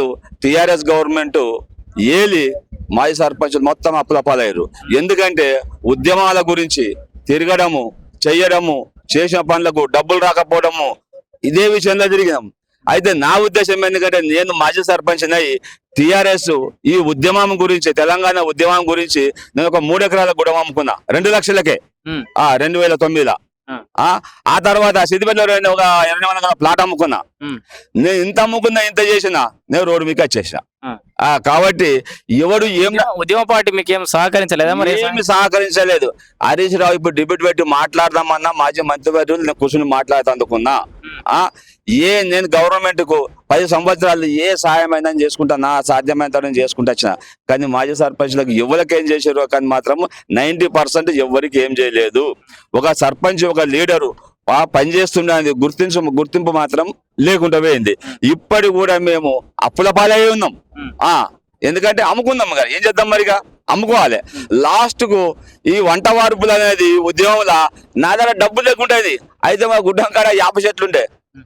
సంవత్సరాలు TRS government ఏలి మాజీ సర్పంచులు మొత్తం అప్పులపాలయ్యారు. ఎందుకంటే ఉద్యమాల గురించి తిరగడము చెయ్యడము చేసిన పనులకు డబ్బులు రాకపోవడము ఇదే విషయంలో తిరిగినాం అయితే నా ఉద్దేశం ఎందుకంటే నేను మాజీ సర్పంచ్ అయి టిఆర్ఎస్ ఈ ఉద్యమం గురించి తెలంగాణ ఉద్యమం గురించి నేను ఒక మూడు ఎకరాల గుడం అమ్ముకున్నా. రెండు లక్షలకే. ఆ రెండు వేల తొమ్మిదిలో. ఆ. తర్వాత సిద్దిపేటలో రెండు ఒక ఇరవై వందల ప్లాట్ అమ్ముకున్నా. నేను ఇంత అమ్ముకున్నా ఇంత చేసినా నేను రోడ్డు మీకు వచ్చేసిన. కాబట్టి ఎవడు ఏం ఉద్యమ- పార్టీ మీకు ఏం సహకరించలేదా మరి ఏమి సహకరించలేదు. హరీష్ రావు ఇప్పుడు డిబేట్ పెట్టి మాట్లాడదామన్నా మాజీ మంత్రివర్యులు నేను కూర్చుని మాట్లాడుతందుకున్నా. ఆ ఏ నేను గవర్నమెంట్కు పది సంవత్సరాలు ఏ సాయం అయినా చేసుకుంటా నా సాధ్యమైనంత నేను చేసుకుంటా వచ్చిన. కానీ మాజీ సర్పంచ్లకు ఎవరికి ఏం చేశారు కానీ మాత్రం నైన్టీ పర్సెంట్ ఎవరికి ఏం చేయలేదు. ఒక సర్పంచ్ ఒక లీడరు ఆ పనిచేస్తున్నది గుర్తించు గుర్తింపు మాత్రం లేకుండా పోయింది. ఇప్పటి కూడా మేము అప్పుల పాలై ఉన్నాం. ఎందుకంటే అమ్ముకుందాం మరి ఏం చేద్దాం మరిగా? అమ్ముకోవాలి. లాస్ట్కు ఈ వంట వార్పులు అనేది ఉద్యమంలో నా దగ్గర డబ్బు లేకుంటేది అయితే మా గుడ్డం కాడ యాభై చెట్లు ఉండే.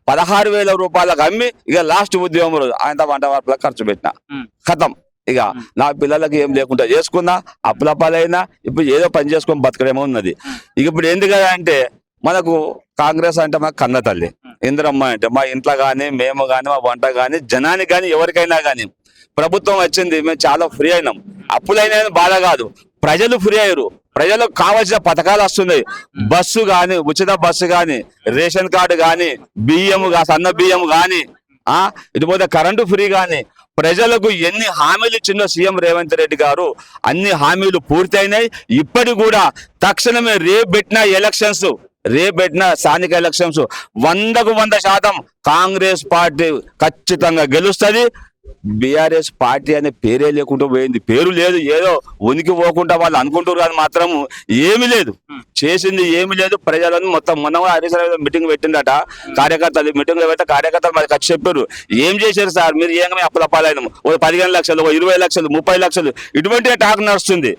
పదహారు వేల రూపాయలకు అమ్మి ఇక లాస్ట్ ఉద్యమం రోజు ఆయన వంట వార్పులకు ఖర్చు పెట్టిన. కథం. ఇక నా పిల్లలకి ఏం లేకుండా చేసుకున్నా అప్పుల పాలైనా ఇప్పుడు ఏదో పని చేసుకొని బతకడేమో ఉన్నది. ఇక ఇప్పుడు ఎందుకు అంటే మనకు కాంగ్రెస్ అంటే మా కన్న తల్లి. ఇందిరమ్మ అంటే మా ఇంట్లో కానీ మేము కానీ మా వంట కానీ జనానికి కానీ ఎవరికైనా కానీ ప్రభుత్వం వచ్చింది మేము చాలా ఫ్రీ అయినాం. అప్పులైన బాధ కాదు. ప్రజలు ఫ్రీ అయ్యారు. ప్రజలకు కావాల్సిన పథకాలు వస్తున్నాయి. బస్సు కానీ ఉచిత బస్సు కానీ రేషన్ కార్డు కానీ బియ్యం సన్న బియ్యం కానీ ఆ ఇటుపోతే కరెంటు ఫ్రీ కానీ ప్రజలకు ఎన్ని హామీలు ఇచ్చిందో సీఎం రేవంత్ రెడ్డి గారు అన్ని హామీలు పూర్తయినాయి. ఇప్పటి కూడా తక్షణమే రేపు పెట్టిన ఎలక్షన్స్ రేపు పెట్టిన స్థానిక ఎలక్షన్స్ వందకు వంద శాతం కాంగ్రెస్ పార్టీ ఖచ్చితంగా గెలుస్తుంది. బీఆర్ఎస్ పార్టీ అనే పేరే లేకుండా పోయింది. పేరు లేదు ఏదో ఉనికి పోకుండా వాళ్ళు అనుకుంటారు కానీ మాత్రం ఏమీ లేదు. చేసింది ఏమీ లేదు. ప్రజలను మొత్తం మొన్న రావు మీటింగ్ పెట్టిందట కార్యకర్తలు మీటింగ్లో పెడితే కార్యకర్తలు మరి ఖర్చు చెప్పారు. ఏం చేశారు సార్? మీరు ఏంగా అప్పుల పాలైన ఓ పదిహేను లక్షలు ఓ ఇరవై లక్షలు ముప్పై లక్షలు ఇటువంటి టాక్ నడుస్తుంది.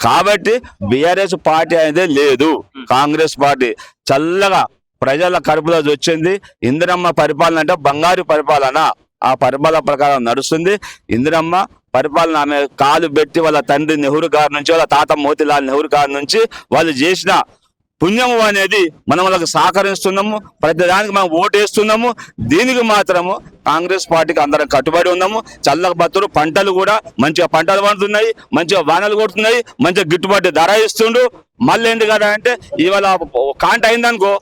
కాబట్టి బీఆర్ఎస్ పార్టీ అనేది లేదు. కాంగ్రెస్ పార్టీ చల్లగా ప్రజల కడుపులో వచ్చింది. ఇందిరమ్మ పరిపాలన అంటే బంగారు పరిపాలన. ఆ పరిపాలన ప్రకారం నడుస్తుంది. ఇందిరమ్మ పరిపాలన ఆమె కాలు పెట్టి వాళ్ళ తండ్రి నెహ్రూ గారి నుంచి వాళ్ళ తాత మోతిలాల్ నెహ్రూ గారి నుంచి వాళ్ళు చేసిన పుణ్యము అనేది మనం వాళ్ళకి సహకరిస్తున్నాము. ప్రతిదానికి మనం మనం ఓటేస్తున్నాము. దీనికి మాత్రము కాంగ్రెస్ పార్టీకి అందరం కట్టుబడి ఉన్నాము. చల్లక బతురు పంటలు కూడా మంచిగా పంటలు పండుతున్నాయి. మంచిగా వానలు కొడుతున్నాయి. మంచిగా గిట్టుబాటు ధర ఇస్తుండు మళ్ళీ ఏంటి కదా అంటే ఇవాళ కాంట అయిందనుకో